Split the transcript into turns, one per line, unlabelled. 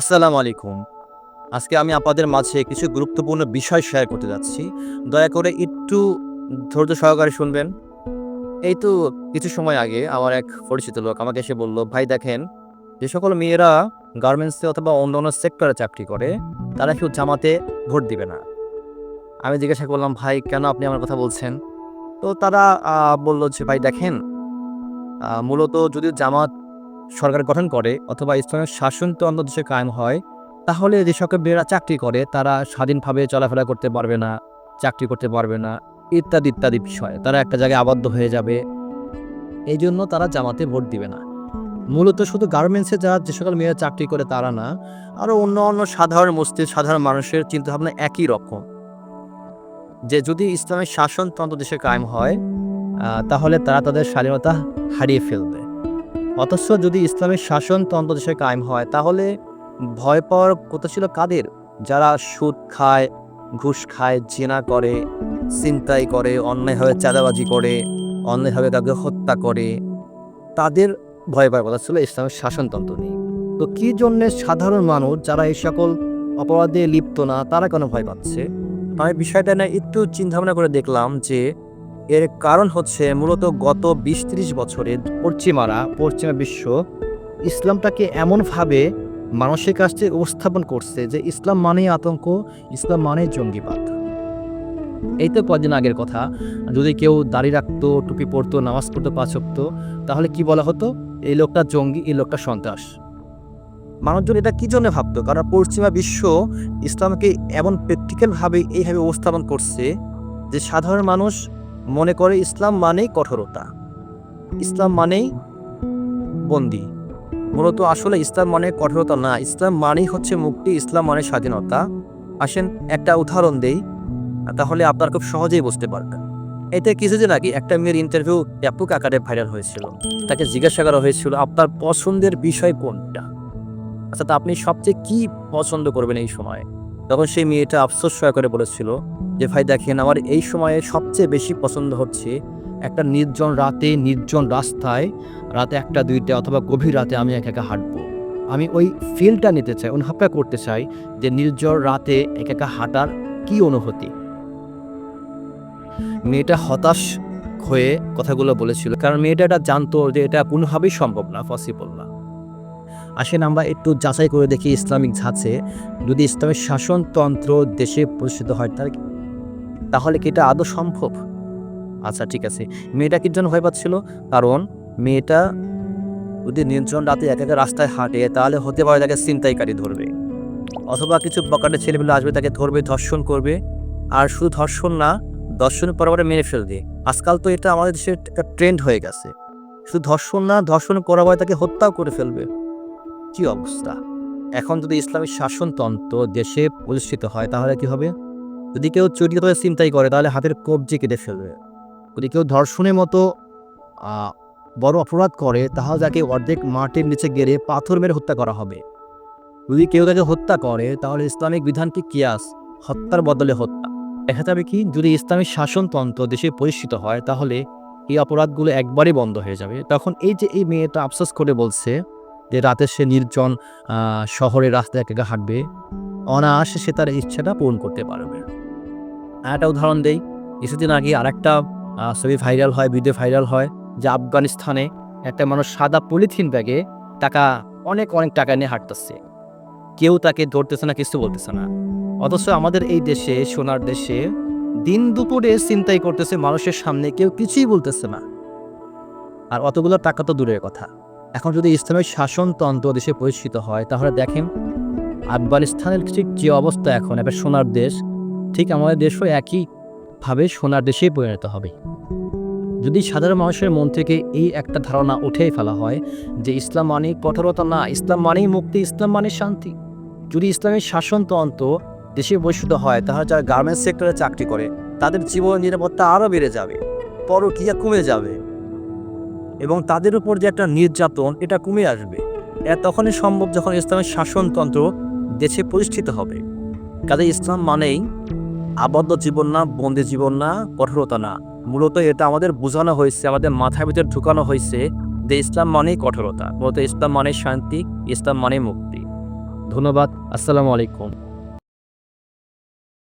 আসসালামু আলাইকুম। আজকে আমি আপনাদের মাঝে কিছু গুরুত্বপূর্ণ বিষয় শেয়ার করতে যাচ্ছি। দয়া করে একটু ধৈর্য সহকারে শুনবেন। এই তো কিছু সময় আগে আমার এক পরিচিত লোক আমাকে এসে বলল, ভাই দেখেন, যে সকল মেয়েরা গার্মেন্টসে অথবা অন্য অন্য সেক্টরে চাকরি করে, তারা কেউ জামাতে ভোট দিবে না। আমি জিজ্ঞাসা করলাম, ভাই, কেন আপনি আমার কথা বলছেন? তো তারা বলল যে, ভাই দেখেন মূলত যদি জামাত সরকার গঠন করে অথবা ইসলামের শাসনতন্ত্র দেশে কায়েম হয়, তাহলে যে সকল মেয়েরা চাকরি করে, তারা স্বাধীনভাবে চলাফেরা করতে পারবে না, চাকরি করতে পারবে না, ইত্যাদি ইত্যাদি বিষয়। তারা একটা জায়গায় আবদ্ধ হয়ে যাবে। এই জন্য তারা জামাতে ভোট দিবে না। মূলত শুধু গার্মেন্টসে যারা যে সকল মেয়েরা চাকরি করে তারা না, আরও অন্য অন্য সাধারণ মস্তিষ্ক সাধারণ মানুষের চিন্তাভাবনা একই রকম। যে যদি ইসলামের শাসনতন্ত্র দেশে কায়েম হয় তাহলে তারা তাদের স্বাধীনতা হারিয়ে ফেলবে। অথচ যদি ইসলামের শাসনতন্ত্র দেশে কায়েম হয়, তাহলে ভয় পাওয়ার কথা ছিল কাদের? যারা সুদ খায়, ঘুষ খায়, জেনা করে চিন্তাই করে, অন্যায়ভাবে চাঁদাবাজি করে, অন্যায়ভাবে কাউকে হত্যা করে, তাদের ভয় পাওয়ার কথা ছিল ইসলামের শাসনতন্ত্র নিয়ে। তো কি জন্যে সাধারণ মানুষ যারা এই সকল অপরাধে লিপ্ত না, তারা কেন ভয় পাচ্ছে? আমি বিষয়টা না, একটু চিন্তা ভাবনা করে দেখলাম যে এর কারণ হচ্ছে মূলত গত বিশ ত্রিশ বছরে পশ্চিমারা পশ্চিমা বিশ্ব ইসলামটাকে এমনভাবে মানুষের কাছে উপস্থাপন করছে যে ইসলাম মানেই আতঙ্ক ইসলাম মানেই জঙ্গিবাদ। এই তো কদিন আগের কথা। যদি কেউ দাড়ি রাখতো টুপি পরতো নামাজ পড়তো পাঁচ ওয়াক্ত, তাহলে কি বলা হতো? এই লোকটা জঙ্গি এই লোকটা সন্ত্রাস। মানুষজন এটা কি জন্য ভাবতো? কারণ পশ্চিমা বিশ্ব ইসলামকে এমন প্র্যাকটিক্যালভাবে এইভাবে উপস্থাপন করছে যে সাধারণ মানুষ মনে করে ইসলাম মানেই কঠোরতা। ইসলাম মানেই বন্দি। মূলত আসলে ইসলাম মানে কঠোরতা না, ইসলাম মানেই হচ্ছে মুক্তি, ইসলাম মানে স্বাধীনতা। আসেন, একটা উদাহরণ দেই, তাহলে আপনার খুব সহজেই বুঝতে পারবেন। এতে কিছুদিন আগে একটা মেয়ের ইন্টারভিউ ব্যাপক আকারে ভাইরাল হয়েছিল। তাকে জিজ্ঞাসা করা হয়েছিল, আপনার পছন্দের বিষয় কোনটা? আচ্ছা তা আপনি সবচেয়ে কি পছন্দ করবেন এই সময়? তখন সেই মেয়েটা আফসোস করে বলেছিল যে ভাই দেখেন, আমার এই সময়ে সবচেয়ে বেশি পছন্দ হচ্ছে একটা নির্জন রাতে, নির্জন রাস্তায়, রাতে একটা, দুইটা অথবা গভীর রাতে আমি একা একা হাঁটবো। আমি ওই ফিলটা নিতে চাই, অনুভবটা করতে চাই যে নির্জন রাতে একা একা হাঁটার কি অনুভূতি। মেয়েটা হতাশ হয়ে কথাগুলো বলেছিল, কারণ মেয়েটা এটা জানতো যে এটা কোনোভাবেই সম্ভব না পসিবল না। আসেন আমরা একটু যাচাই করে দেখি ইসলামিক ঝাঁচে, যদি ইসলামের শাসনতন্ত্র দেশে প্রতিষ্ঠিত হয় তার তাহলে কি এটা আদৌ সম্ভব? আচ্ছা ঠিক আছে। মেয়েটা কি জন্য ভয় পাচ্ছিল? কারণ মেয়েটা যদি নিয়ন্ত্রণ রাতে এক একা রাস্তায় হাঁটে, তাহলে হতে পারে তাকে ছিনতাইকারী ধরবে। অথবা কিছু বকাটে ছেলেমেলে আসবে, তাকে ধরবে, ধর্ষণ করবে। আর শুধু ধর্ষণ না ধর্ষণের পরে মেরে ফেলবে আজকাল তো এটা আমাদের দেশের একটা ট্রেন্ড হয়ে গেছে। শুধু ধর্ষণ না, ধর্ষণ করা হয় তাকে হত্যাও করে ফেলবে। কি অবস্থা? এখন যদি ইসলামিক শাসনতন্ত্র দেশে প্রতিষ্ঠিত হয়, তাহলে কি হবে? যদি কেউ চুরি করে চিন্তাই করে তাহলে হাতের কবজি কেটে ফেলবে। যদি কেউ ধর্ষণের মতো বড় অপরাধ করে তাহলে তাকে অর্ধেক মাটির নিচে গেড়ে পাথর মেরে হত্যা করা হবে। যদি কেউ তাকে হত্যা করে তাহলে ইসলামিক বিধান কি কিয়াস হত্যার বদলে হত্যা। দেখা যাবে কি যদি ইসলামিক শাসনতন্ত্র দেশে প্রতিষ্ঠিত হয় তাহলে এই অপরাধগুলো একবারই বন্ধ হয়ে যাবে। তখন এই যে এই মেয়েটা আফসোস করে বলছে যে রাতে সে নির্জন আহ, শহরে রাস্তায় একা হাঁটবে অনায়াসে সে তার ইচ্ছাটা পূরণ করতে পারবে। আর একটা উদাহরণ দেই। কিছুদিন আগে আরেকটা ছবি ভাইরাল হয় ভিডিও ভাইরাল হয় যে আফগানিস্তানে একটা মানুষ সাদা পলিথিন ব্যাগে টাকা, অনেক অনেক টাকা নিয়ে হাঁটতেছে। কেউ তাকে ধরতেছে না, কিছু বলতেছে না। অথচ আমাদের এই দেশে, সোনার দেশে দিন দুপুরে চিন্তাই করতেছে মানুষের সামনে কেউ কিছুই বলতেছে না। আর অতগুলো টাকা তো দূরের কথা। এখন যদি ইসলামের শাসনতন্ত্র দেশে প্রতিষ্ঠিত হয়, তাহলে দেখেন আফগানিস্তানের ঠিক যে অবস্থা এখন একটা সোনার দেশ ঠিক আমাদের দেশও একইভাবে সোনার দেশেই পরিণত হবে। যদি সাধারণ মানুষের মন থেকে এই একটা ধারণা উঠেই ফেলা হয় যে ইসলাম মানেই কঠোরতা, না, ইসলাম মানেই মুক্তি, ইসলাম মানে শান্তি, যদি ইসলামের শাসনতন্ত্র দেশে বৈশুদ্ধ হয়, তাহলে যারা গার্মেন্টস সেক্টরে চাকরি করে, তাদের জীবন নিরাপত্তা আরও বেড়ে যাবে, পরকীয়া কমে যাবে এবং তাদের উপর যে একটা নির্যাতন, এটা কমে আসবে। এটা তখনই সম্ভব যখন ইসলামের শাসনতন্ত্র দেশে প্রতিষ্ঠিত হবে। কাজে ইসলাম মানেই আবদ্ধ জীবন না, বন্দি জীবন না, কঠোরতা না। মূলত এটা আমাদের বোঝানো হয়েছে, আমাদের মাথার ভিতরে ঢুকানো হয়েছে যে ইসলাম মানেই কঠোরতা। মূলত ইসলাম মানে শান্তি, ইসলাম মানে মুক্তি। ধন্যবাদ, আসসালামু আলাইকুম।